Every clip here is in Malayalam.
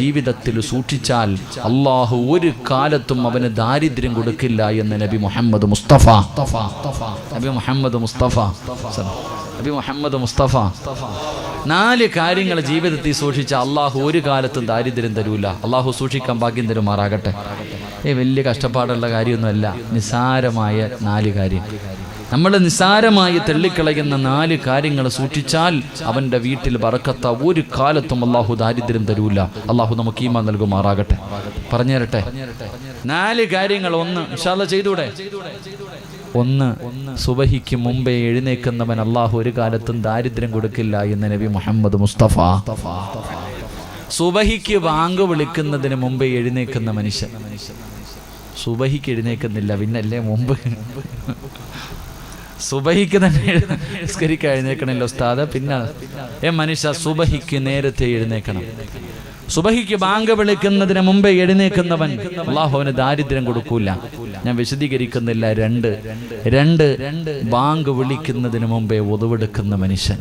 ജീവിതത്തിൽ സൂക്ഷിച്ചാൽ അള്ളാഹു ഒരു കാലത്തും അവന് ദാരിദ്ര്യം കൊടുക്കില്ല എന്ന് നബി മുഹമ്മദ് മുസ്തഫ. നബി മുഹമ്മദ് മുസ്തഫ. നബി മുഹമ്മദ് മുസ്തഫ. നാല് കാര്യങ്ങൾ ജീവിതത്തിൽ സൂക്ഷിച്ച അള്ളാഹു ഒരു കാലത്തും ദാരിദ്ര്യം തരൂല. അള്ളാഹു സൂക്ഷിക്കാൻ ഭാഗ്യം തരുമാറാകട്ടെ. ഏ വലിയ കഷ്ടപ്പാടുള്ള കാര്യമൊന്നുമല്ല. നിസാരമായ നാല് കാര്യം. നമ്മൾ നിസ്സാരമായി തള്ളിക്കളയുന്ന നാല് കാര്യങ്ങൾ സൂക്ഷിച്ചാൽ അവന്റെ വീട്ടിൽ വറക്കത്ത ഒരു കാലത്തും അള്ളാഹു ദാരിദ്ര്യം തരൂല. അള്ളാഹു നമുക്ക് ഈമ നൽകുമാറാകട്ടെ. പറഞ്ഞുതരട്ടെ നാല് കാര്യങ്ങൾ ഒന്ന് ചെയ്തൂടെ? ഒന്ന് സുബഹിക്ക് മുമ്പേ എഴുന്നേക്കുന്നവൻ അള്ളാഹു ഒരു കാലത്തും ദാരിദ്ര്യം കൊടുക്കില്ല എന്ന് നബി മുഹമ്മദ് മുസ്തഫ. സുബഹിക്ക് വാങ്ക് വിളിക്കുന്നതിന് മുമ്പേ എഴുന്നേക്കുന്ന മനുഷ്യൻ. സുബഹിക്ക് എഴുന്നേക്കുന്നില്ല പിന്നല്ലേ മുമ്പ്? സുബഹിക്ക് തന്നെ നിസ്കരിക്കാൻ എഴുന്നേക്കണല്ലോ ഉസ്താദ്. പിന്നെ ഏ മനുഷ്യ സുബഹിക്ക് നേരത്തെ എഴുന്നേക്കണം. സുബഹിക്ക് ബാങ്ക് വിളിക്കുന്നതിന് മുമ്പേ എഴുന്നേക്കുന്നവൻ അള്ളാഹുവിന് ദാരിദ്ര്യം കൊടുക്കൂല. ഞാൻ വിശദീകരിക്കുന്നില്ല രണ്ട്. രണ്ട് ബാങ്ക് വിളിക്കുന്നതിന് മുമ്പേ ഒതുവെടുക്കുന്ന മനുഷ്യൻ.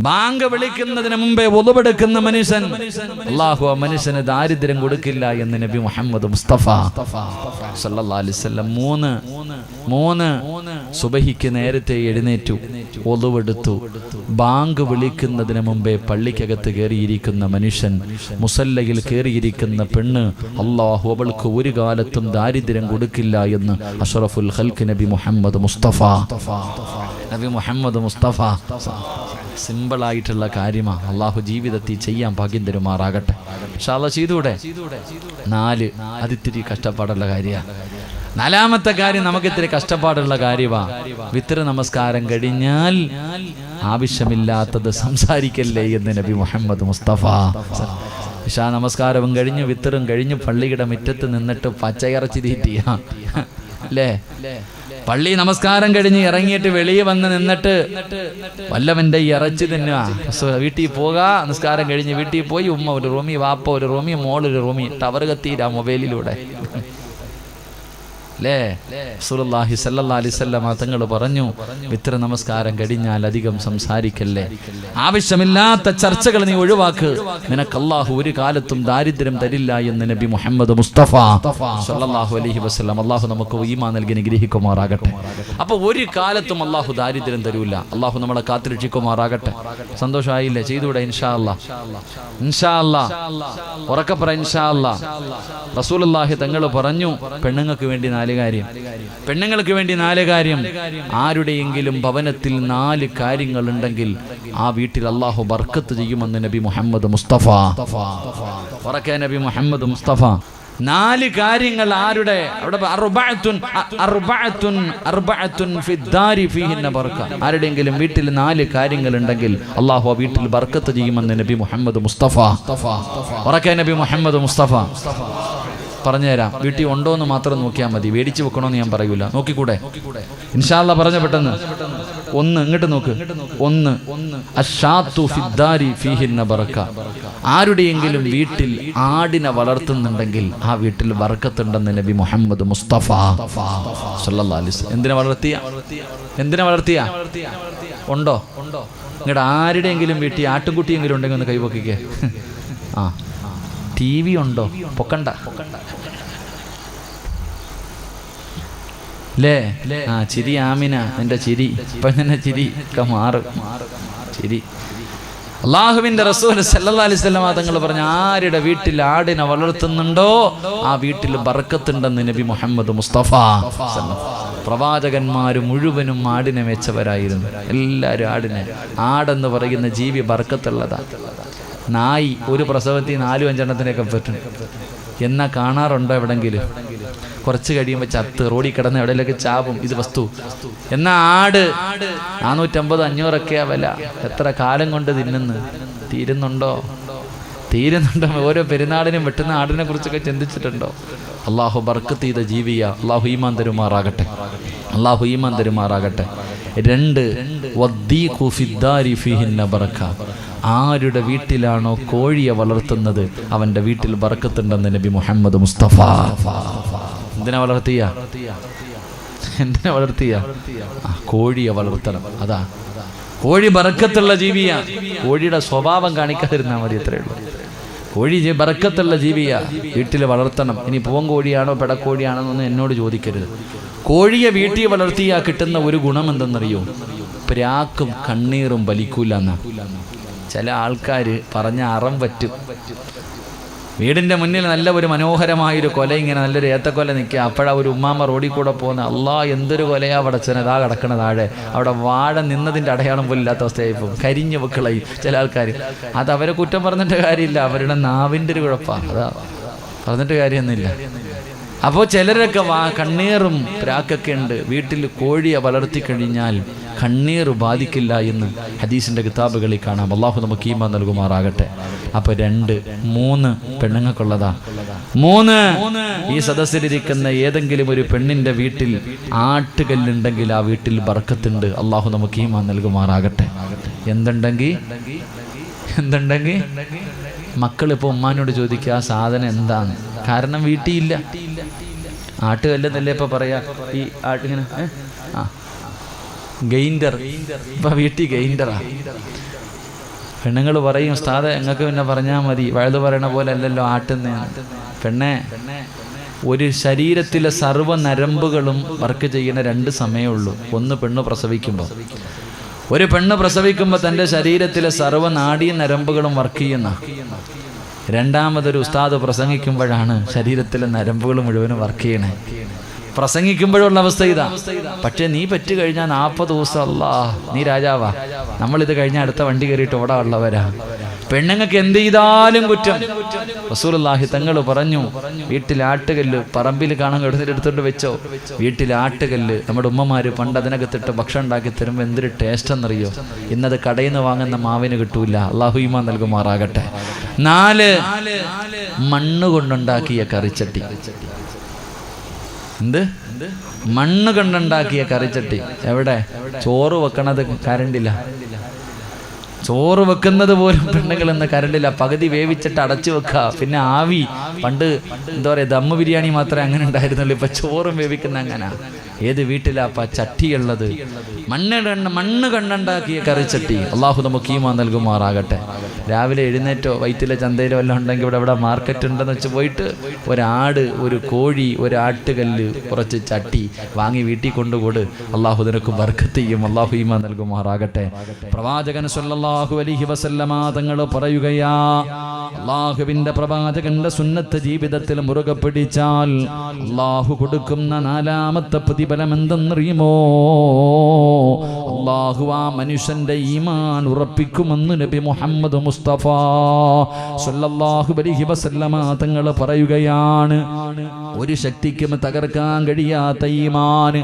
ബാങ്ക് വിളിക്കുന്നതിന് മുമ്പേ ഒതുവെടുക്കുന്ന മനുഷ്യൻ. അള്ളാഹു ആ മനുഷ്യന് ദാരിദ്ര്യം കൊടുക്കില്ല എന്ന് നബി മുഹമ്മദ് മുസ്തഫ മൂന്ന് മൂന്ന് സുബഹിക്ക് നേരത്തെ എഴുന്നേറ്റു ഒതുവെടുത്തു ബാങ്ക് വിളിക്കുന്നതിന് മുമ്പേ പള്ളിക്കകത്ത് കയറിയിരിക്കുന്ന മനുഷ്യൻ മുസല്ലയിൽ കയറിയിരിക്കുന്ന പെണ്ണ് അള്ളാഹു അവൾക്ക് ഒരു കാലത്തും ദാരിദ്ര്യം കൊടുക്കില്ല എന്ന് അഷറഫുൽ ഹൽക്ക് നബി മുഹമ്മദ് മുസ്തഫ. നബി മുഹമ്മദ് മുസ്തഫ സിമ്പിളായിട്ടുള്ള കാര്യമാണ് അള്ളാഹു ജീവിതത്തിൽ ചെയ്യാൻ ഭാഗ്യം തരുമാറാകട്ടെ. അത് ചെയ്തൂടെ നാല്. അതിത്തിരി കഷ്ടപ്പാടുള്ള കാര്യമാണ് നാലാമത്തെ കാര്യം നമുക്ക് ഇത്തിരി കഷ്ടപ്പാടുള്ള കാര്യമാ വിത്ര നമസ്കാരം കഴിഞ്ഞാൽ ആവശ്യമില്ലാത്തത് സംസാരിക്കല്ലേ എന്ന് നബി മുഹമ്മദ് മുസ്തഫ. ഇഷാ നമസ്കാരവും കഴിഞ്ഞ് വിത്തറും കഴിഞ്ഞ് പള്ളിയുടെ മുറ്റത്ത് നിന്നിട്ട് പച്ചയിറച്ചി തീറ്റിയ. അല്ലേ? പള്ളി നമസ്കാരം കഴിഞ്ഞ് ഇറങ്ങിയിട്ട് വെളിയിൽ വന്ന് നിന്നിട്ട് വല്ലവന്റെ ഇറച്ചി തിന്നുക. വീട്ടിൽ പോകാ നമസ്കാരം കഴിഞ്ഞ് വീട്ടിൽ പോയി ഉമ്മ ഒരു റൂമി വാപ്പ ഒരു റൂമി മോൾ ഒരു റൂമി ടവർ കത്തിയില്ല മൊബൈലിലൂടെ. അല്ലേ? സുലല്ലാഹി അലിസല്ലമ തങ്ങൾ പറഞ്ഞു വിത്ര നമസ്കാരം കഴിഞ്ഞാൽ അധികം സംസാരിക്കല്ലേ? ആവശ്യമില്ലാത്ത ചർച്ചകൾ നീ ഒഴിവാക്ക്. നിനക്ക് അള്ളാഹു ഒരു കാലത്തും ദാരിദ്ര്യം തരില്ല എന്ന് നബി മുഹമ്മദ് മുസ്തഫ സല്ലല്ലാഹു അലൈഹി വസല്ലം അള്ളാഹു നമുക്ക് ഈമാ നൽകി നിഗ്രഹിക്കുമാറാകട്ടെ അപ്പൊ ഒരു കാലത്തും അള്ളാഹു ദാരിദ്ര്യം തരൂല. അള്ളാഹു നമ്മളെ കാത്തിരക്ഷിക്കുമാറാകട്ടെ. സന്തോഷമായില്ലേ ചെയ്തൂടെ ഇൻഷാ അല്ലാ ഇൻഷാ അല്ലാ ഉറക്കപ്പറ പറ ഇൻഷാ അല്ലാ റസൂലുള്ളാഹി തങ്ങൾ പറഞ്ഞു പെണ്ണുങ്ങൾക്ക് വേണ്ടി നാല് കാര്യം. പെണ്ണുങ്ങൾക്ക് വേണ്ടി നാല് കാര്യം. ആരുടെയെങ്കിലും ഭവനത്തിൽ നാല് കാര്യങ്ങൾ ഉണ്ടെങ്കിൽ ആ വീട്ടിൽ അള്ളാഹു ബർക്കത്ത് ചെയ്യുമെന്ന് നബി മുഹമ്മദ് മുസ്തഫ. ഉറക്കെ നബി മുഹമ്മദ് മുസ്തഫ. നാല് കാര്യങ്ങൾ ആരുടെ? ആരുടെയെങ്കിലും വീട്ടിൽ നാല് കാര്യങ്ങൾ ഉണ്ടെങ്കിൽ അള്ളാഹു ആ വീട്ടിൽ ബർക്കത്ത് ചെയ്യുമെന്ന് നബി മുഹമ്മദ് മുസ്തഫ. ഉറക്കെ നബി മുഹമ്മദ് മുസ്തഫ. പറഞ്ഞുതരാം. വീട്ടിൽ ഉണ്ടോ എന്ന് മാത്രം നോക്കിയാൽ മതി. മേടിച്ചു വെക്കണമെന്ന് ഞാൻ പറയൂല. നോക്കിക്കൂടെ? ഇൻഷാല്ല പറഞ്ഞ പെട്ടെന്ന്. ഒന്ന് ഇങ്ങോട്ട് നോക്ക്. ഒന്ന്. ആരുടെയെങ്കിലും വീട്ടിൽ ആടിനെ വളർത്തുന്നുണ്ടെങ്കിൽ ആ വീട്ടിൽ വറക്കത്തുണ്ടെന്ന് നബി മുഹമ്മദ് മുസ്തഫ എന്തിനെ വളർത്തിയ? എന്തിനെ വളർത്തിയ? ഉണ്ടോ? നിങ്ങളുടെ ആരുടെയെങ്കിലും വീട്ടിൽ ആട്ടുംകുട്ടിയെങ്കിലും ഉണ്ടെങ്കിൽ ഒന്ന് കൈവക്കിക്കേ ആ. ടി വി ഉണ്ടോ? പൊക്കണ്ട. അല്ലേ ആ ചിരി ആമിന എന്റെ ചിരി. ഇപ്പൊ തന്നെ ചിരി. ഒക്കെ മാറും. ചിരി. അള്ളാഹുവിന്റെ റസൂൽ സല്ലല്ലാഹു അലൈഹി വസല്ലം തങ്ങൾ പറഞ്ഞ ആരുടെ വീട്ടിൽ ആടിനെ വളർത്തുന്നുണ്ടോ? ആ വീട്ടിൽ ബർക്കത്തുണ്ടെന്ന് നബി മുഹമ്മദ് മുസ്തഫ പ്രവാചകന്മാർ മുഴുവനും ആടിനെ വെച്ചവരായിരുന്നു. എല്ലാവരും ആടിനെ. ആടെന്ന് പറയുന്ന ജീവി ബർക്കത്തുള്ളതാ. നായി ഒരു പ്രസവത്തിൽ നാലും അഞ്ചെണ്ണത്തിനൊക്കെ പറ്റും. എന്നാ കാണാറുണ്ടോ എവിടെങ്കിലും? കുറച്ച് കഴിയുമ്പോൾ ചത്ത് റോഡിൽ കിടന്ന് എവിടെയെങ്കിലും ചാവും ഇത് വസ്തു. എന്നാ ആട്? നാനൂറ്റമ്പത് അഞ്ഞൂറൊക്കെയാ വില. എത്ര കാലം കൊണ്ട് തിന്നുന്നു? തീരുന്നുണ്ടോ? തീരുന്നുണ്ടോ? ഓരോ പെരുന്നാളിനും വെട്ടുന്ന ആടിനെ കുറിച്ചൊക്കെ ചിന്തിച്ചിട്ടുണ്ടോ? അള്ളാഹു ബർക്കത്ത് ചെയ്ത ജീവിയ. അള്ളാഹു ഈമാൻ തരുമാറാകട്ടെ. അള്ളാഹു ഈമാൻ തരുമാറാകട്ടെ. രണ്ട് ആരുടെ വീട്ടിലാണോ കോഴിയെ വളർത്തുന്നത് അവന്റെ വീട്ടിൽ വറക്കത്തുണ്ടെന്ന് നബി മുഹമ്മദ് മുസ്തഫ. എന്തിനാ വളർത്തിയ? എന്തിനാ വളർത്തിയ? കോഴിയെ വളർത്തണം. അതാ. കോഴി ബറക്കത്തുള്ള ജീവിയാ. കോഴിയുടെ സ്വഭാവം കാണിക്കാതിരുന്നാൽ മതി അത്രേ ഉള്ളൂ. കോഴി ബറക്കത്തുള്ള ജീവിയാ. വീട്ടിൽ വളർത്തണം. ഇനി പൂവൻ കോഴിയാണോ പെടക്കോഴിയാണോ എന്നൊന്നും എന്നോട് ചോദിക്കരുത്. കോഴിയെ വീട്ടിൽ വളർത്തിയാ കിട്ടുന്ന ഒരു ഗുണം എന്തെന്നറിയോ? പ്രാക്കും കണ്ണീറും വലിക്കൂല എന്നാ. ചില ആൾക്കാർ പറഞ്ഞ അറം പറ്റും. വീടിന്റെ മുന്നിൽ നല്ല ഒരു മനോഹരമായൊരു കൊല ഇങ്ങനെ നല്ലൊരു ഏത്തക്കൊല നിൽക്കുക അപ്പോഴാ ഒരു ഉമ്മാമ്മ റോഡിൽ കൂടെ പോകുന്ന. അല്ലാ എന്തൊരു കൊലയാ അവിടെ ഇതാ കിടക്കണ താഴെ. അവിടെ വാഴ നിന്നതിന്റെ അടയാളം പോലും ഇല്ലാത്ത അവസ്ഥയായി പോകും. കരിഞ്ഞു വെക്കളയും ചില ആൾക്കാർ അത് അവരെ കുറ്റം പറഞ്ഞിട്ട് കാര്യമില്ല. അവരുടെ നാവിന്റെ ഒരു കുഴപ്പമാണ് അതാ. പറഞ്ഞിട്ട് കാര്യമൊന്നുമില്ല. അപ്പോൾ ചിലരൊക്കെ വാ കണ്ണീറും പ്രാക്കൊക്കെ ഉണ്ട്. വീട്ടിൽ കോഴിയെ വളർത്തി കഴിഞ്ഞാൽ കണ്ണീർ ബാധിക്കില്ല എന്ന് ഹദീസിന്റെ കിതാബുകളിൽ കാണാം. അള്ളാഹു നമുക്ക് ഈമ നൽകുമാറാകട്ടെ. അപ്പൊ രണ്ട് മൂന്ന് പെണ്ണുങ്ങൾക്കുള്ളതാ. മൂന്ന് ഈ സദസ്സിലിരിക്കുന്ന ഏതെങ്കിലും ഒരു പെണ്ണിന്റെ വീട്ടിൽ ആട്ടുകല്ലുണ്ടെങ്കിൽ ആ വീട്ടിൽ ബർക്കത്തുണ്ട്. അള്ളാഹു നമുക്ക് ഈമ നൽകുമാറാകട്ടെ. എന്തുണ്ടെങ്കിൽ? എന്തുണ്ടെങ്കിൽ? മക്കളിപ്പോൾ ഉമ്മാനോട് ചോദിക്കുക ആ സാധനം എന്താണ്? കാരണം വീട്ടിലില്ല. ആട്ടുകല്ലെന്നല്ലേ ഇപ്പൊ പറയാ. ഈ ആട്ടിങ്ങനെ ഗെയിൻഡർ. ഇപ്പം വീട്ടിൽ ഗെയിൻഡറാ. പെണ്ണുങ്ങൾ പറയും ഉസ്താദ് ഞങ്ങൾക്ക് പിന്നെ പറഞ്ഞാൽ മതി. വഴുത് പറയണ പോലെ അല്ലല്ലോ ആട്ടുന്ന. പെണ്ണേ ഒരു ശരീരത്തിലെ സർവ നരമ്പുകളും വർക്ക് ചെയ്യുന്ന രണ്ട് സമയമേ ഉള്ളൂ. ഒന്ന് പെണ്ണ് പ്രസവിക്കുമ്പോൾ ഒരു പെണ്ണ് പ്രസവിക്കുമ്പോൾ തന്റെ ശരീരത്തിലെ സർവ നാഡീ നരമ്പുകളും വർക്ക് ചെയ്യുന്ന. രണ്ടാമതൊരു ഉസ്താദ് പ്രസംഗിക്കുമ്പോഴാണ് ശരീരത്തിലെ നരമ്പുകൾ മുഴുവനും വർക്ക് ചെയ്യണേ. പ്രസംഗിക്കുമ്പോഴുള്ള അവസ്ഥ ഇതാ. പക്ഷെ നീ പറ്റു കഴിഞ്ഞാൽ നാൽപ്പത് ദിവസം അല്ലാ നീ രാജാവാ. നമ്മൾ നമ്മളിത് കഴിഞ്ഞ അടുത്ത വണ്ടി കയറിയിട്ട് ഓടാ ഉള്ളവരാ. പെണ്ണുങ്ങൾക്ക് എന്ത് ചെയ്താലും കുറ്റം. റസൂലുള്ളാഹി തങ്ങൾ പറഞ്ഞു വീട്ടിൽ ആട്ടുകല്ല് പറമ്പിൽ കാണാൻ എടുത്തോണ്ട് വെച്ചോ. വീട്ടിൽ ആട്ടുകല്ല് നമ്മുടെ ഉമ്മമാര് പണ്ട് അതിനകത്തിട്ട് ഭക്ഷണം ഉണ്ടാക്കി തരുമ്പോൾ എന്തൊരു ടേസ്റ്റ് എന്നറിയോ? ഇന്നത് കടയിൽ നിന്ന് വാങ്ങുന്ന മാവിന് കിട്ടൂല. അള്ളാഹുയിമ നൽകുമാറാകട്ടെ. നാല് മണ്ണ് കൊണ്ടുണ്ടാക്കിയ കറിച്ചട്ടി. എന്ത്? മണ്ണ് കണ്ടുണ്ടാക്കിയ കറിച്ചട്ടി. എവിടെ? ചോറ് വെക്കണത് കരണ്ടില്ല ചോറ് വെക്കുന്നത് പോലും പെണ്ണുങ്ങൾ ഇന്ന് കരണ്ടില്ല പകുതി വേവിച്ചിട്ട് അടച്ചു വെക്കുക പിന്നെ ആവി. പണ്ട് എന്താ പറയാ ദമ്മ് ബിരിയാണി മാത്രമേ അങ്ങനെ ഉണ്ടായിരുന്നുള്ളൂ. ഇപ്പൊ ചോറും വേവിക്കുന്ന അങ്ങനെ. ഏത് വീട്ടിലാപ്പ ചട്ടിയുള്ളത് മണ്ണ് കണ്ണ് മണ്ണ് കണ്ണുണ്ടാക്കിയ കറിച്ചട്ടി അള്ളാഹു നമുക്ക് ഈമാ നൽകുമാറാകട്ടെ. രാവിലെ എഴുന്നേറ്റോ വൈറ്റിലെ ചന്തയിലോ എല്ലാം ഉണ്ടെങ്കിൽ ഇവിടെ ഇവിടെ മാർക്കറ്റ് ഉണ്ടെന്ന് വെച്ച് പോയിട്ട് ഒരാട് ഒരു കോഴി ഒരു ആട്ടുകല്ല് കുറച്ച് ചട്ടി വാങ്ങി വീട്ടിൽ കൊണ്ടുപോട് അള്ളാഹു നിനക്ക് ചെയ്യും. അള്ളാഹു ഈമാ നൽകുമാറാകട്ടെ. പ്രവാചകൻ സല്ലല്ലാഹു അലൈഹി വസല്ലമ തങ്ങൾ പറയുകയാ അള്ളാഹുവിന്റെ പ്രവാചകന്റെ സുന്നത്ത് ജീവിതത്തിൽ മുറുകെ പിടിച്ചാൽ അള്ളാഹു കൊടുക്കുന്ന നാലാമത്തെ പ്രതിഫലം എന്തെന്നറിയുമോ അള്ളാഹു ആ മനുഷ്യന്റെ ഈമാൻ ഉറപ്പിക്കുമെന്ന് നബി മുഹമ്മദ് മുസ്തഫ സല്ലല്ലാഹു അലൈഹി വസല്ലമ തങ്ങൾ പറയുകയാണ്. ഒരു ശക്തിക്കും തകർക്കാൻ കഴിയാത്ത ഈമാൻ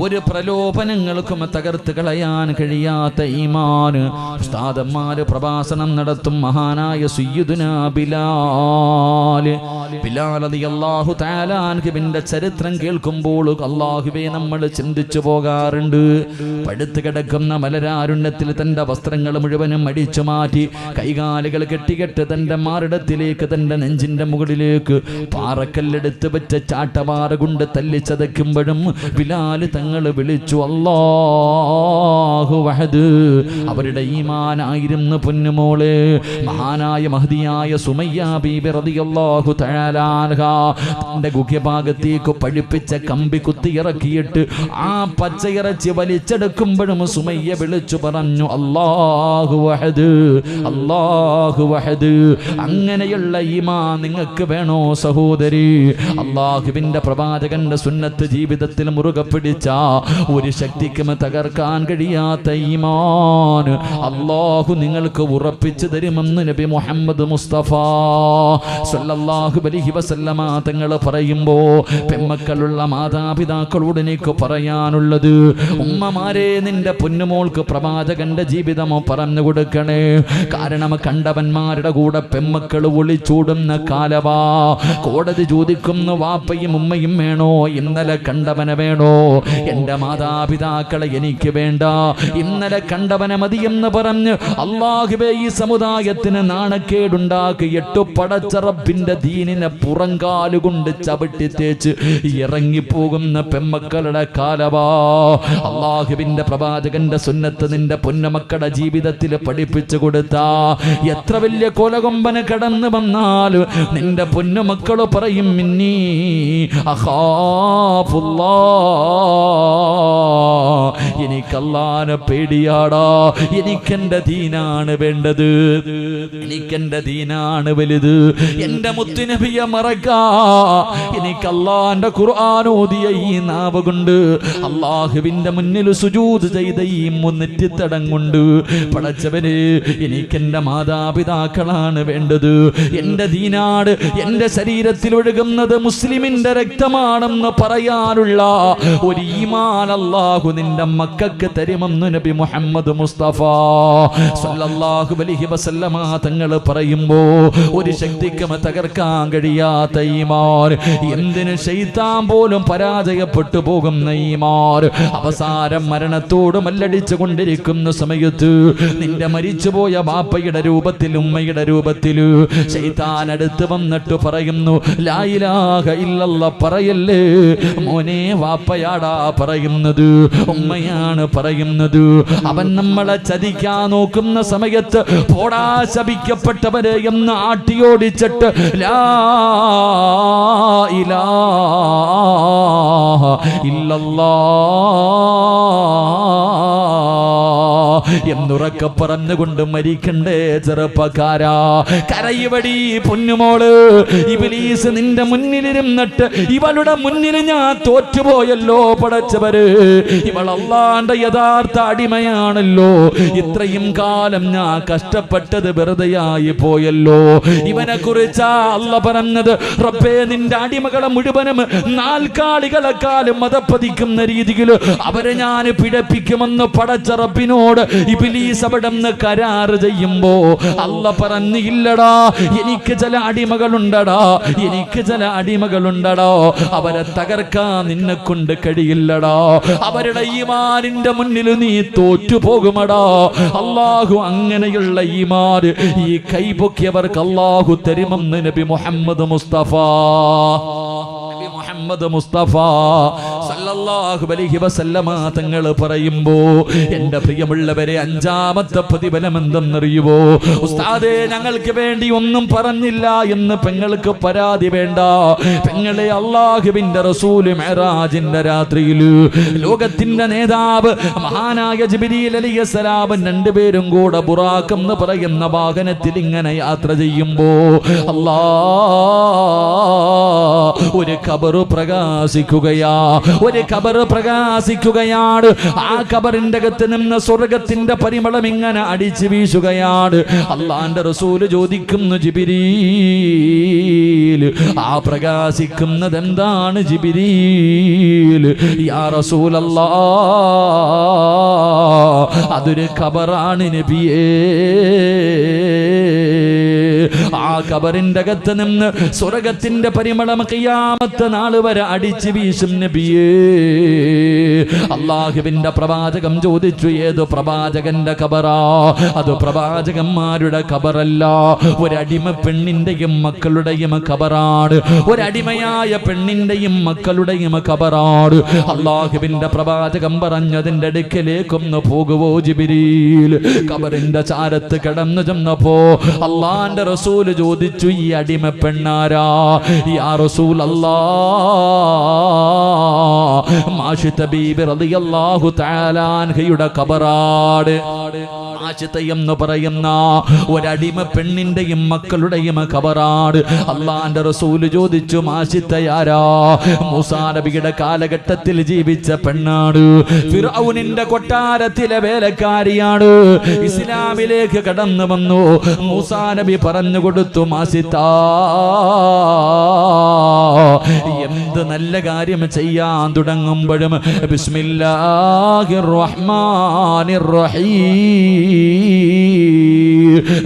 ഒരു പ്രലോഭനങ്ങൾക്കും തകർത്ത് കളയാൻ കഴിയാത്ത ഈമാൻ. ഉസ്താദന്മാര് പ്രഭാഷണം നടത്തും മഹാനായ സുയ്യുദുന ബിലാൽ. ബിലാൽ അള്ളാഹു താലാൻഹിബിന്റെ ചരിത്രം കേൾക്കുമ്പോൾ അള്ളാഹുവെ നമ്മൾ ചിന്തിച്ചു പോകാറുണ്ട്. പഴുത്തു കിടക്കുന്ന മലരാരുണ്യത്തിൽ തന്റെ വസ്ത്രങ്ങൾ മുഴുവനും അടിച്ചു മാറ്റി കൈകാലുകൾ കെട്ടിക്കെട്ട് തന്റെ മാറിടത്തിലേക്ക് തന്റെ നെഞ്ചിന്റെ മുകളിലേക്ക് പാറക്കല്ലെടുത്ത് വെച്ച ചാട്ടപാറ കൊണ്ട് തല്ലിച്ചതയ്ക്കുമ്പോഴും ബിലാൽ തങ്ങൾ വിളിച്ചു അല്ലാഹു വഹദ്. അവരുടെ ഈമാനായിരുന്നു പൊന്നുമോൾ. മഹാനായ മഹതിയായ സുമയ്യ ബീബി റളിയല്ലാഹു തആല അൻഹ തന്റെ ഗുഹ്യഭാഗത്തേക്ക് പഴിപ്പിച്ച കമ്പി കുത്തി ഇറക്കിയിട്ട് ആ പച്ചയിറച്ചി വലിച്ചെടുക്കുമ്പോഴും സുമയ്യ വിളിച്ചു പറഞ്ഞു അല്ലാഹു വഹദ് അല്ലാഹു വഹദ്. അങ്ങനെയുള്ള ഈമാ നിങ്ങൾക്ക് വേണോ സഹോദരി? അള്ളാഹുവിന്റെ പ്രവാചകന്റെ സുന്നത്ത് ജീവിതത്തിൽ മുറുകെ പിടിച്ച ഒരു ശക്തിക്കും തകർക്കാൻ കഴിയാത്ത ഈമാൻ അള്ളാഹു നിങ്ങൾക്ക് ഉറപ്പിച്ചു തരുമെന്ന് നബി മുഹമ്മദ് മുസ്തഫ സല്ലല്ലാഹു അലൈഹി വസല്ലമ തങ്ങൾ പറയുമ്പോൾ പെമ്മക്കളുള്ള മാതാപിതാക്കളോട് എനിക്ക് പറയാനുള്ളത്? ഉമ്മമാരെ നിന്റെ പൊന്നുമോൾക്ക് പ്രവാചകന്റെ ജീവിതമോ പറഞ്ഞു കൊടുക്കണേ. കാരണം കണ്ടവന്മാരുടെ കൂടെ പെമ്മക്കൾ ഒളിച്ചൂടുന്ന കാലവാ. കോടതി ചോദിക്കുന്ന വാപ്പയും ഉമ്മയും വേണോ? ഇന്നലെ കണ്ടവനെ വേണോ? എന്റെ മാതാപിതാക്കളെ എനിക്ക് വേണ്ട. ഇന്നലെ കണ്ടവനെ മതിയെന്ന് പറഞ്ഞ് അള്ളാഹുബേ ഈ സമുദായത്തിന് നാണക്കേടുണ്ടാക്കി എട്ടു പടച്ചറപ്പിന്റെ ദീനിനെ പുറങ്കാലുകൊണ്ട് ചവിട്ടി തേച്ച് ഇറങ്ങിപ്പോകുന്ന പെമ്മക്കളുടെ കാലവാ. അള്ളാഹുവിന്റെ പ്രവാചകന്റെ സുന്നത്ത് നിന്റെ പൊന്നമക്കളുടെ ജീവിതത്തിൽ പഠിപ്പിച്ചു കൊടുത്ത. എത്ര വലിയ കൊലകൊമ്പന് കടന്നു വന്നാൽ നിന്റെ പൊന്നുമക്കൾ പറയും മിന്നി എനിക്കല്ലാനെ പേടിയാടാ. എനിക്കെന്റെ ദീനാണ് വേണ്ടത്. എനിക്കെന്റെ ദീനാണ് വലുത്. എന്റെ മുത്തുനബിയെ മറക്ക. എനിക്കല്ലാന്റെ ഖുർആാനോദിയ ഈ നാവ് കൊണ്ട് അള്ളാഹുവിന്റെ മുന്നിൽ സുജൂത് ചെയ്ത ഈ മുന്നിറ്റിത്തടങ്ങുണ്ട് പടച്ചവന് എനിക്കെന്റെ മാതാപിതാക്കളാണ് വേണ്ടത്. എന്റെ ദീനാട് എന്റെ ശരീരത്തിൽ ഒഴുകുന്നത് മുസ്ലിമിന്റെ രക്തമാണെന്ന് പറയാനുള്ള ഒരു ഈമാൻ അള്ളാഹു നിന്റെ മക്കൾക്ക് തരുമെന്ന് നബി മുഹമ്മദ് മുസ്തഫ സല്ലല്ലാഹു അലൈഹി വസല്ലമ തങ്ങൾ പറയുമ്പോ ഒരു ശക്തിക്കും തകർക്കാൻ കഴിയാത്ത ഈമാൻ എന്തിന് ശൈത്താൻ പോലും പരാജയപ്പെട്ടു പോകുന്ന നെയ്മാർ. അവസാരം മരണത്തോട് മല്ലടിച്ചു കൊണ്ടിരിക്കുന്ന സമയത്ത് നിന്റെ മരിച്ചുപോയ ബാപ്പയുടെ രൂപത്തിൽ ഉമ്മയുടെ രൂപത്തിൽ ശൈത്താൻ അടുത്ത് വന്നിട്ട് പറയുന്നു ലായിലാഹ ഇല്ലല്ല പറയല്ലേ? മോനെ വാപ്പയാടാ പറയുന്നത് ഉമ്മയാണ് പറയുന്നത്. അവൻ നമ്മളെ ചതിക്കാൻ നോക്കുന്ന സമയത്ത് പോടാ ശപിക്കപ്പെട്ടവരെ എന്ന് ആട്ടിയോടിച്ചിട്ട് ലാ ഇലാഹ ഇല്ലല്ലാ എന്നുറക്കെ പറഞ്ഞുകൊണ്ട് മരിക്കണ്ടേ ചെറുപ്പക്കാരാ. കരയിവടി പൊന്നുമോൾ. ഇബിലീസ് നിന്റെ മുന്നിലിരുന്നിട്ട് ഇവളുടെ മുന്നിൽ ഞാൻ തോറ്റുപോയല്ലോ പടച്ചവര്. ഇവൾ യഥാർത്ഥ അടിമയാണല്ലോ. ഇത്രയും കാലം ഞാൻ കഷ്ടപ്പെട്ടത് വെറുതെയായി പോയല്ലോ. ഇവനെ കുറിച്ചാ അല്ല പറഞ്ഞത് റബ്ബേ നിന്റെ അടിമകളെ മുഴുവനും നാൽക്കാളികളെക്കാളും മതപ്പതിക്കുന്ന രീതിയിൽ അവരെ ഞാൻ പിഴപ്പിക്കുമെന്ന് പടച്ച റബ്ബിനോട് ഇബിലീസ് അവിടെ നിന്ന് കരാറ് ചെയ്യുമ്പോ അല്ല പറഞ്ഞില്ലടാ എനിക്ക് ചില അടിമകളുണ്ടടാ എനിക്ക് ചില അടിമകളുണ്ടടോ അവരെ തകർക്കാൻ നിന്നെ കൊണ്ട് കഴിയില്ലടാ അവരുടെ ഈമാനിന്റെ മുന്നിൽ നീ തോറ്റു പോകുമടാ അള്ളാഹു അങ്ങനെയുള്ള ഈമാൻ ഈ കൈപൊക്കിയവർക്ക് അള്ളാഹു തരുമെന്ന് നബി മുഹമ്മദ് മുസ്തഫ. നബി മുഹമ്മദ് മുസ്തഫ സല്ലല്ലാഹു അലൈഹി വസല്ലമ തങ്ങൾ പറയുമ്പോ എന്റെ പ്രിയമുള്ളവരെ അഞ്ചാമത്തെ പ്രതിഫലം എന്തെന്നറിയുവോ ഉസ്താദേ ഞങ്ങൾക്ക് വേണ്ടി ഒന്നും പറഞ്ഞില്ല എന്ന് പെങ്ങൾക്ക് പരാതി വേണ്ട. പെങ്ങളെ അള്ളാഹുവിന്റെ റസൂൽ മെഹറാജിന്റെ രാത്രിയിൽ ലോകത്തിന്റെ നേതാവ് മഹാനായ ജിബിരിൽ അലിയസലാമൻ രണ്ടുപേരും കൂടെ ബുറാഖ് എന്ന് പറയുന്ന വാഹനത്തിൽ ഇങ്ങനെ യാത്ര ചെയ്യുമ്പോ അല്ലാ ഒരു കബറ് പ്രകാശിക്കുകയാ. ഒരു കബറ് പ്രകാശിക്കുകയാണ്. ആ കബറിന്റെ അകത്ത് നിന്ന് സ്വർഗത്തിന്റെ പരിമളം ഇങ്ങനെ അടിച്ചു വീശുകയാണ്. അള്ളാന്റെ റസൂൽ ചോദിക്കുന്നു ജിബിരീൽ ആ പ്രകാശിക്കുന്നത് എന്താണ് ജിബിരീൽ? യാ റസൂലല്ലാ അതൊരു ഖബറാണ് നബിയേ. ആ കബറിന്റെ അകത്ത് നിന്ന് സ്വർഗത്തിന്റെ പരിമളം കയ്യാമത്തെ നാൾ വരെ അടിച്ചു വീശും നബിയേ. അള്ളാഹുവിന്റെ പ്രവാചകം ചോദിച്ചു ഏത് പ്രവാചകന്റെ കബറാ? അത് പ്രവാചകന്മാരുടെ കബറല്ല. ഒരടിമ പെണ്ണിന്റെയും മക്കളുടെയും കബറാണ്. ഒരടിമയായ പെണ്ണിന്റെയും മക്കളുടെയും കബറാണ്. അള്ളാഹുവിന്റെ പ്രവാചകം പറഞ്ഞതിന്റെ അടുക്കലേക്കൊന്ന് പോകുവോ ജിബിരിയിൽ കബറിന്റെ ചാരത്ത് കിടന്നു ചെന്നപ്പോ അള്ളാന്റെ റസൂൽ ചോദിച്ചു ഈ അടിമ പെണ്ണാരാ? യാ റസൂൽ അൻഹയുടെ കബറാട് എന്ന് പറയുന്ന ഒരടിമ പെണ്ണിന്റെയും മക്കളുടെയും കബറാട് അള്ളാന്റെ റസൂൽ ചോദിച്ചു മാഷിത്തയാരാ മൂസാ നബിയുടെ കാലഘട്ടത്തിൽ ജീവിച്ച പെണ്ണാട് ഫിറൌനിന്റെ കൊട്ടാരത്തിലെ വേലക്കാരിയാണ്. ഇസ്ലാമിലേക്ക് കടന്നു വന്നു. മൂസാ നബി പറഞ്ഞു കൊടുത്തു മാസിത്ത. നല്ല കാര്യം ചെയ്യാൻ തുടങ്ങുമ്പോഴും ബിസ്മില്ലാഹിർ റഹ്മാനിർ റഹീം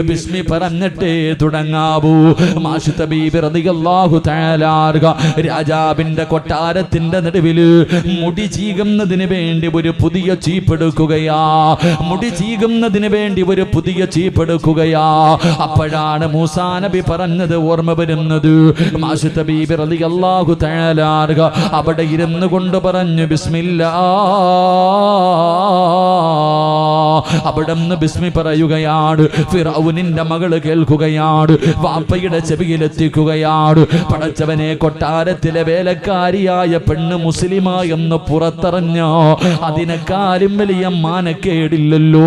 ബിസ്മി പറഞ്ഞിട്ടേ തുടങ്ങാവൂ. തബീബ് റളിയല്ലാഹു രാജാവിന്റെ കൊട്ടാരത്തിന്റെ നടുവിൽ മുടി ചീകുന്നതിന് വേണ്ടി ഒരു പുതിയ ചീപ്പെടുക്കുകയാ. മുടി ചീകുന്നതിന് വേണ്ടി ഒരു പുതിയ ചീപ്പെടുക്കുകയാ. അപ്പോഴാണ് മൂസാ നബി പറഞ്ഞത് ഓർമ്മ വരുന്നത്. മാഷു തബീബ് റളിയല്ലാഹു തആലാർക അവിടെ ഇരുന്നു കൊണ്ട് പറഞ്ഞു ബിസ്മില്ല. അവിടെ നിന്ന് ബിസ്മി പറയുകയാണ്. ഫിറൌനിന്റെ മകൾ കേൾക്കുകയാണ്. വാപ്പയുടെ ചെവിയിലെത്തിക്കുകയാണ് പടച്ചവനെ കൊട്ടാരത്തിലെ വേലക്കാരിയായ പെണ്ണ് മുസ്ലിമായെന്ന് പുറത്തറിഞ്ഞോ അതിനെക്കാലും വലിയ മാനക്കേടില്ലല്ലോ.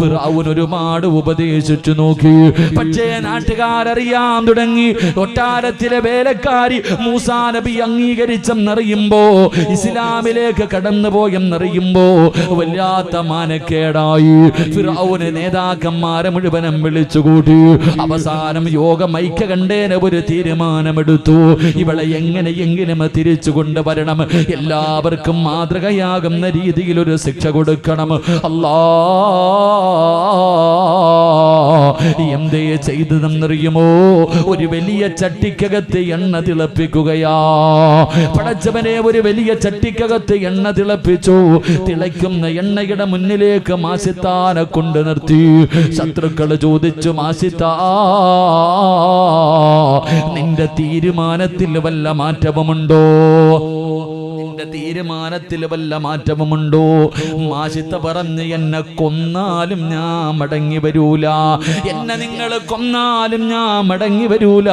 ഫിറൌൻ ഒരുപാട് ഉപദേശിച്ചു നോക്കി. പക്ഷേ നാട്ടുകാരറിയാൻ തുടങ്ങി. കൊട്ടാരത്തിലെ വേലക്കാരി മൂസാ നബി അംഗീകരിച്ചെന്നറിയുമ്പോ ഇസ്ലാമിലേക്ക് കടന്നുപോയെന്നറിയുമ്പോ വല്ലാത്ത മാനക്കേടായി. ഫിറൌന് നേതാക്കന്മാരെ മുഴുവനും വിളിച്ചുകൂട്ടി. അവസാനം യോഗം ഐക്യ കണ്ടേന ഒരു തീരുമാനമെടുത്തു. ഇവളെ എങ്ങനെയെങ്കിലും തിരിച്ചു കൊണ്ടുവരണം. എല്ലാവർക്കും മാതൃകയാകുന്ന രീതിയിൽ ഒരു ശിക്ഷ കൊടുക്കണം. അല്ലാ എന്തേ ചെയ്തതെന്നറിയുമോ? ഒരു വലിയ ചട്ടിക്കകത്ത് എണ്ണ തിളപ്പിക്കുകയാ. പടച്ചവനെ ഒരു വലിയ ചട്ടിക്കകത്ത് എണ്ണ തിളപ്പിച്ചു. തിളയ്ക്കുന്ന എണ്ണയുടെ മുന്നിലേക്ക് മാസിത്താനെ കൊണ്ട് നിർത്തി. ശത്രുക്കൾ ചോദിച്ചു മാസിത്താ നിന്റെ തീരുമാനത്തിൽ വല്ല മാറ്റവുമുണ്ടോ? തീരുമാനത്തിൽ വല്ല മാറ്റവുമുണ്ടോ? മാഷിത്ത പറഞ്ഞ് എന്നെ കൊന്നാലും ഞാൻ മടങ്ങി വരൂല. എന്നെ നിങ്ങൾ കൊന്നാലും ഞാൻ മടങ്ങി വരൂല.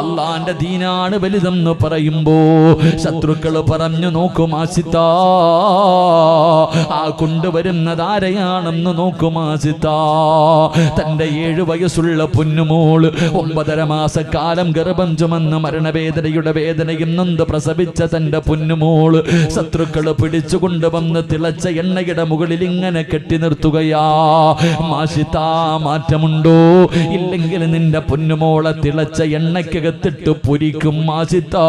അള്ളാന്റെ ദീനാണ് വലുതെന്ന് പറയുമ്പോ ശത്രുക്കൾ പറഞ്ഞു നോക്കൂ മാസിത്ത ആ കൊണ്ടുവരുന്നത് ആരെയാണെന്ന് നോക്കൂ മാസിത്ത തന്റെ ഏഴു വയസ്സുള്ള പൊന്നുമോൾ ഒമ്പതര മാസക്കാലം ഗർഭം ചുമന്ന് മരണവേദനയുടെ വേദനയും നൊന്ത് പ്രസവിച്ച തന്റെ പൊന്നുമോൾ ശത്രുക്കൾ പിടിച്ചുകൊണ്ട് വന്ന് തിളച്ച എണ്ണയുടെ മുകളിൽ ഇങ്ങനെ കെട്ടി നിർത്തുകയാ. മാഷിത്താ മാറ്റമുണ്ടോ? ഇല്ലെങ്കിൽ നിന്റെ പൊന്നുമോളെ തിളച്ച എണ്ണയ്ക്കകത്തിട്ട് പൊരിക്കും മാഷിത്താ.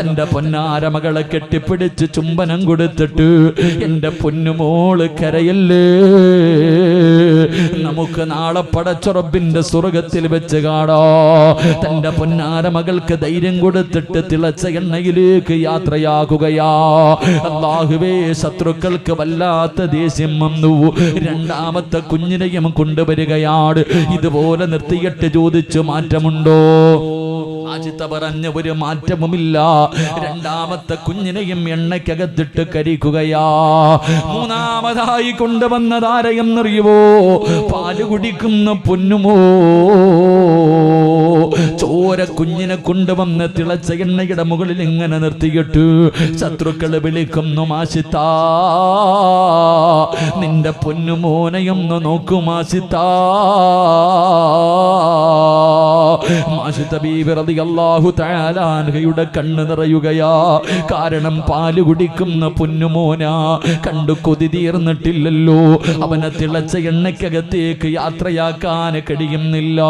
തന്റെ പൊന്നാര മകളെ കെട്ടിപ്പിടിച്ച് ചുംബനം കൊടുത്തിട്ട് എന്റെ പൊന്നുമോൾ കരയല്ലേ? നമുക്ക് നാളെ പടച്ചുറപ്പിന്റെ സ്വർഗത്തിൽ വെച്ച് കാണോ. തന്റെ പൊന്നാര മകൾക്ക് ധൈര്യം കൊടുത്തിട്ട് തിളച്ച എണ്ണയിലേക്ക് യാത്രയാകുകയാ. അള്ളാഹുവേ ശത്രുക്കൾക്ക് വല്ലാത്ത ദേഷ്യം വന്നു. രണ്ടാമത്തെ കുഞ്ഞിനെയും കൊണ്ടുവരികയാണ്. ഇതുപോലെ നിർത്തിയിട്ട് ചോദിച്ചു മാറ്റമുണ്ടോ? ആജിത്ത പറഞ്ഞ ഒരു മാറ്റവുമില്ല. രണ്ടാമത്തെ കുഞ്ഞിനെയും എണ്ണയ്ക്കകത്തിട്ട് കരിക്കുകയാ. മൂന്നാമതായി കൊണ്ടുവന്നതാരെയെന്നറിയുവോ? പാൽ കുടിക്കുന്ന പൊന്നുമോ? ചോര കുഞ്ഞിനെ കൊണ്ടുവന്ന് തിളച്ച എണ്ണയുടെ മുകളിൽ ഇങ്ങനെ നിർത്തിയിട്ട്. ശത്രുക്കൾ വിളിക്കുന്നു മാശിത്ത നിന്റെ പൊന്നുമോനെയൊന്ന് നോക്കൂ തആല അൻഹയുടെ കണ്ണ് നിറയുകയാ. കാരണം പാൽ കുടിക്കുന്ന പൊന്നുമോന കണ്ടു കൊതി തീർന്നിട്ടില്ലല്ലോ. അവനെ തിളച്ച എണ്ണയ്ക്കകത്തേക്ക് യാത്രയാക്കാൻ കഴിയുന്നില്ല.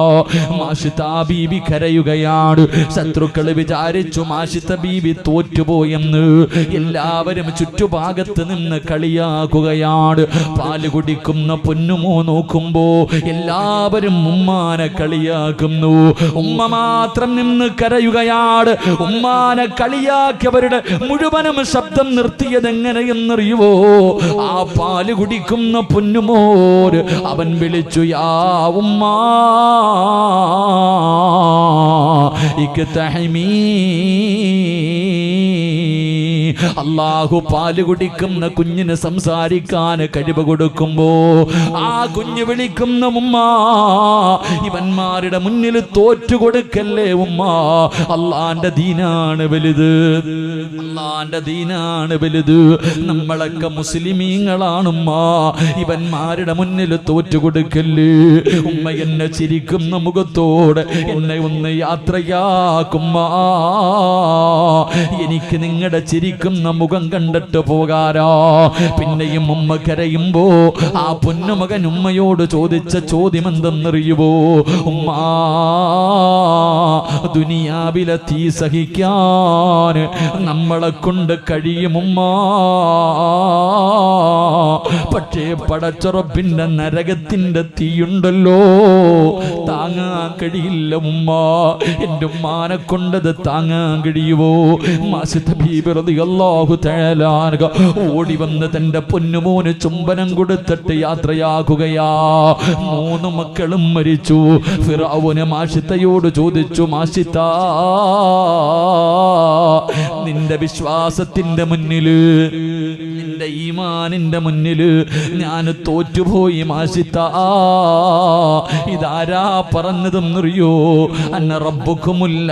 മാഷിത്ത ബീബി കരയുകയാണ്. ശത്രുക്കൾ വിചാരിച്ചു മാഷിത്ത ബീബി തോറ്റുപോയെന്ന് എല്ലാവരും ചുറ്റുഭാഗത്ത് നിന്ന് കളിയാക്കുകയാണ് പാൽ കുടിക്കുന്ന പൊന്നുമോ നോക്കുമ്പോ എല്ലാവരും ഉമ്മാനെ കളിയാക്കുന്നു. ഉമ്മ മാത്രം നിന്ന് കരയുകയാണ്. ഉമ്മാനെ കളിയാക്കിയവരുടെ മുഴുവനും ശബ്ദം നിർത്തിയത് എങ്ങനെയെന്നറിയുവോ? ആ പാൽ കുടിക്കുന്ന പൊന്നുമോര് അവൻ വിളിച്ചു യാ ഉമ്മാ. ഇക്തഹമീ അള്ളാഹു പാൽ കുടിക്കുന്ന കുഞ്ഞിന് സംസാരിക്കാൻ കഴിവ് കൊടുക്കുമ്പോ ആ കുഞ്ഞ് വിളിക്കുന്ന ഉമ്മ ഇവന്മാരുടെ മുന്നിൽ തോറ്റു കൊടുക്കല്ലേ ഉമ്മ? അള്ളാന്റെ ദീനാണ് വലുത്. അള്ളാന്റെ ദീനാണ് വലുത്. നമ്മളൊക്കെ മുസ്ലിമീങ്ങളാണുമ്മ ഇവന്മാരുടെ മുന്നിൽ തോറ്റു കൊടുക്കല്ലേ? ഉമ്മ എന്നെ ചിരിക്കുന്ന മുഖത്തോടെ എന്നെ ഒന്ന് യാത്രയാക്കുമ്മ. എനിക്ക് നിങ്ങളുടെ ചിരിക്ക ചിരിക്കുന്ന മുഖം കണ്ടിട്ട് പോകാരോ? പിന്നെയും ഉമ്മ കരയുമ്പോ ആ പൊന്നുമകൻ ഉമ്മയോട് ചോദിച്ച ചോദ്യം എന്തെന്നറിയുവോ ഉമ്മ ദുനിയാവിലെ തീ സഹിക്കാൻ നമ്മളെ കൊണ്ട് കഴിയുമുമ്മ പക്ഷേ പടച്ചുറപ്പിന്റെ നരകത്തിന്റെ തീയുണ്ടല്ലോ. താങ്ങാൻ കഴിയില്ല ഉമ്മ. എന്റെ ഉമ്മാനെ കൊണ്ടത് താങ്ങാൻ കഴിയുവോ? മാസിത്ത ബീബിറതി ഓടി വന്ന് തന്റെ പൊന്നുമോന് ചുംബനം കൊടുത്തിട്ട് യാത്രയാകുകയാ. മൂന്ന് മക്കളും മരിച്ചു. ഫിറാവുന് മാഷിത്തയോട് ചോദിച്ചു മാഷിത്ത നിന്റെ വിശ്വാസത്തിന്റെ മുന്നിൽ ഈമാനിന്റെ മുന്നിൽ ഞാൻ തോറ്റുപോയി മാസിത്ത ഇതാരാ പറഞ്ഞതെന്നറിയോ? അന്ന റബ്ബുക്കുമുല്ല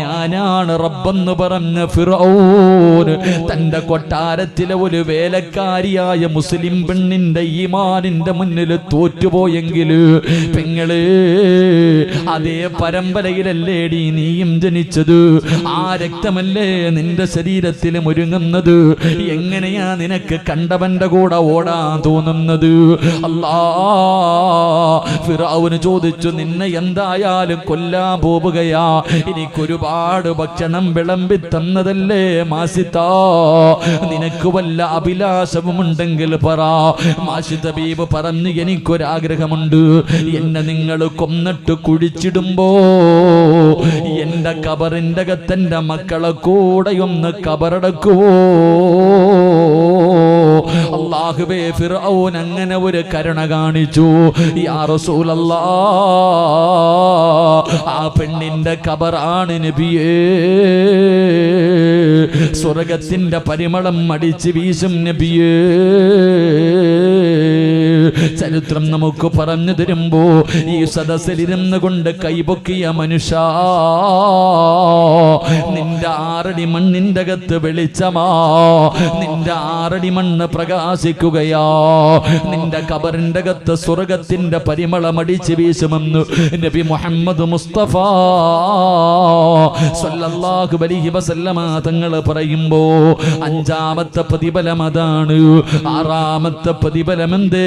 ഞാനാണ് റബ്ബെന്ന് പറഞ്ഞ ഫിറോന് തന്റെ കൊട്ടാരത്തിലെ ഒരു വേലക്കാരിയായ മുസ്ലിം പെണ്ണിന്റെ ഈമാനിന്റെ മുന്നിൽ തോറ്റുപോയെങ്കിൽ പെങ്ങൾ അതേ പരമ്പരയിലല്ലേടി നീയും ജനിച്ചത്? ആ രക്തമല്ലേ നിന്റെ ശരീരത്തിൽ ഒരുങ്ങുന്നത് എങ്ങനെയാ നിനക്ക് കണ്ടവന്റെ കൂടെ ഓടാൻ തോന്നുന്നത്? അല്ലാ ഫിറാവുന് ചോദിച്ചു നിന്നെ എന്തായാലും കൊല്ലാൻ പോവുകയാ. എനിക്കൊരുപാട് ഭക്ഷണം വിളമ്പി തന്നതല്ലേ മാസിത്ത? നിനക്ക് വല്ല അഭിലാഷവുമുണ്ടെങ്കിൽ പറ. മാഷിത ബീബ് പറഞ്ഞ് എനിക്കൊരാഗ്രഹമുണ്ട്. എന്നെ നിങ്ങൾ കൊന്നിട്ട് കുഴിച്ചിടുമ്പോ എന്റെ കബറിന്റെ അകത്തെന്റെ മക്കളെ കൂടെ ഒന്ന് കബറടക്കുവോ? അള്ളാഹുബേ ഫിറൌൻ അങ്ങനെ ഒരു കരുണ കാണിച്ചു. യാ റസൂലല്ലാ ആ പെണ്ണിന്റെ കബറാണ് നബിയേ. സ്വർഗത്തിന്റെ പരിമളം അടിച്ച് വീശും നബിയേ. ചരിത്രം നമുക്ക് പറഞ്ഞു തരുമ്പോ ഈ സദസ്സിലിരുന്ന് കൊണ്ട് കൈപൊക്കിയ മനുഷ്യ നിന്റെ ആറടി മണ്ണിന്റെ അകത്ത് വെളിച്ചമാ നിന്റെ ആറടി മണ്ണ് പ്രകാശിക്കുകയാ നിന്റെ കബറിന്റെ അകത്ത് സ്വർഗത്തിന്റെ പരിമളമടിച്ച് വീശുമെന്ന് നബി മുഹമ്മദ് മുസ്തഫ സല്ലല്ലാഹു അലൈഹി വസല്ലമ തങ്ങൾ പറയുമ്പോ അഞ്ചാമത്തെ പ്രതിഫലം അതാണ്. ആറാമത്തെ പ്രതിഫലം എന്തേ?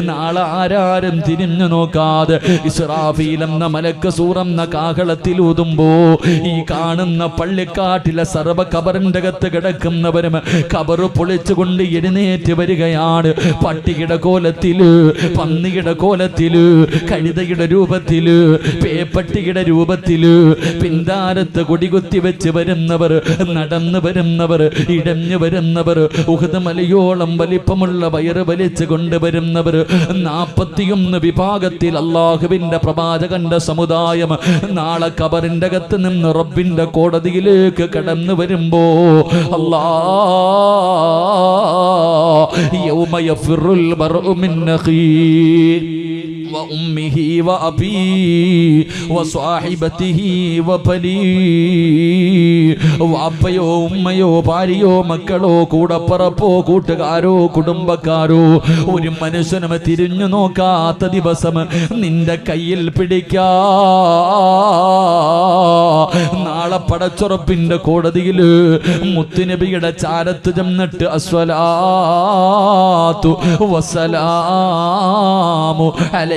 നാളെ ആരാരും തിരിഞ്ഞു നോക്കാതെ ഇസ്രാഫീൽ എന്ന മലക്ക് സൂറന്ന കാഹളത്തിൽ ഊതുമ്പോ ഈ കാണുന്ന പള്ളിക്കാട്ടിലെ സർവ കബറിന്റെ അകത്ത് കിടക്കുന്നവരും കബറ് പൊളിച്ചുകൊണ്ട് എഴുന്നേറ്റ് വരികയാണ്. പട്ടിയുടെ കോലത്തിൽ പന്നിയുടെ കോലത്തിൽ കഴുതയുടെ രൂപത്തിൽ പേപ്പട്ടിയുടെ രൂപത്തിൽ പിന്താരത്ത് കൊടികുത്തി വെച്ച് വരുന്നവർ നടന്നു വരുന്നവർ ഇടഞ്ഞു വരുന്നവർ ഉഹദ് മലയോളം വലിപ്പമുള്ള വയറ് വലിച്ചു കൊണ്ടുവരുന്നവർ നാപ്പത്തിയൊന്ന് വിഭാഗത്തിൽ അള്ളാഹുവിന്റെ പ്രവാചകന്റെ സമുദായം നാളെ കബറിന്റെ അകത്ത് നിന്ന് റബ്ബിന്റെ കോടതിയിലേക്ക് കടന്നു വരുമ്പോ അല്ലാ യൗമ യഫിറുൽ മർഉ മിൻ അഖീ وأمه وأبيه وصاحبته وبنيه വാപ്പയോ ഉമ്മയോ ഭാര്യയോ മക്കളോ കൂടപ്പറപ്പോ കൂട്ടുകാരോ കുടുംബക്കാരോ ഒരു മനുഷ്യനും തിരിഞ്ഞു നോക്കാത്ത ദിവസം നിന്റെ കയ്യിൽ പിടിക്കാ നാളെ പടച്ചുറപ്പിന്റെ കോടതിയില് മുത്തുനബിയുടെ ചാരത്ത് ചെന്നിട്ട് അസ്വലാത്തു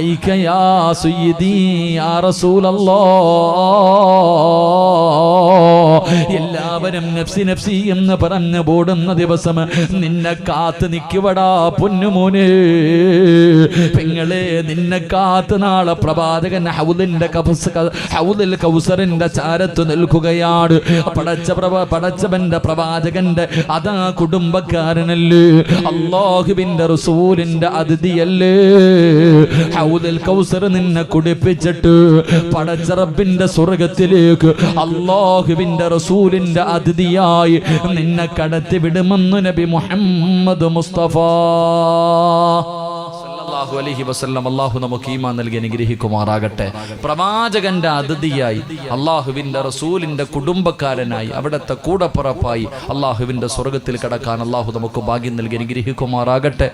വസ്സലാമു അലൈക യാ സയ്യിദി യാ റസൂലല്ലാഹ് എല്ലാവരും നഫ്സി നഫ്സി എന്ന് പറഞ്ഞു പോടുന്ന ദിവസം നിന്നെ കാത്ത് നിൽക്കുവടാ പൊന്നുമോനെ. പെങ്ങളെ നിന്നെ കാത്ത് നാളെ പ്രവാചകൻ ഹൗലിന്റെ ഹൗദിൽ കൗസറിന്റെ ചാരത്ത് നിൽക്കുകയാണ്. പടച്ച പ്രഭ പടച്ചവന്റെ പ്രവാചകന്റെ അതാ കുടുംബക്കാരനല്ലേ. അള്ളാഹുവിന്റെ റസൂലിന്റെ അതിഥിയല്ലേ. ഹൗലിൽ കൗസർ നിന്നെ കുടിപ്പിച്ചിട്ട് പടച്ചറബിന്റെ സ്വർഗത്തിലേക്ക് അള്ളാഹുവിന്റെ റസൂലിന്റെ അതിഥിയായി നിന്നെ കടത്തി വിടുമെന്ന് നബി മുഹമ്മദ് മുസ്തഫ. സല്ലല്ലാഹു അലൈഹി വസല്ലം അള്ളാഹു നമുക്ക് ഈമാൻ നൽകി അനുഗ്രഹിക്കുമാറാകട്ടെ. പ്രവാചകന്റെ അതിഥിയായി അള്ളാഹുവിന്റെ റസൂലിന്റെ കുടുംബക്കാരനായി അവിടുത്തെ കൂടപ്പുറപ്പായി അള്ളാഹുവിന്റെ സ്വർഗത്തിൽ കടക്കാൻ അള്ളാഹു നമുക്ക് ഭാഗ്യം നൽകി അനുഗ്രഹിക്കുമാറാകട്ടെ.